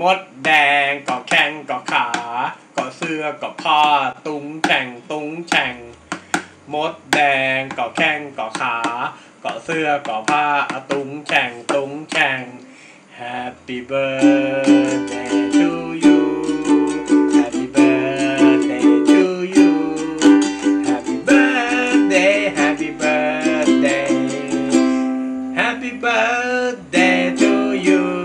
มดแดงเกาะแข้งเกาะขาเกาะเสื้อเกาะผ้าตุ้งแฉ่งตุ้งแฉ่งมดแดงเกาะแข้งเกาะขาเกาะเสื้อเกาะผ้าตุ้งแฉ่งตุ้งแฉ่ง Happy birthday to you Happy birthday to you Happy birthday Happy birthday Happy birthday to you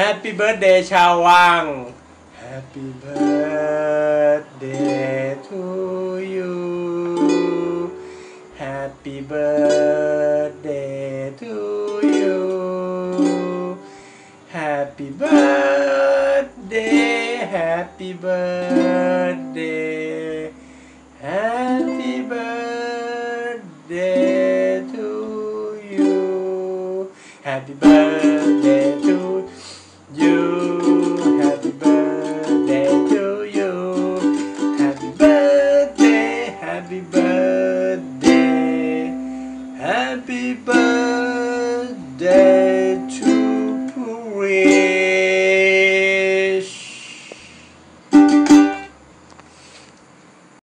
Happy birthday ชาววัง Happy birthday to you Happy birthday to you Happy birthday Happy birthday Happy birthday to you Happy birthday to Happy birthday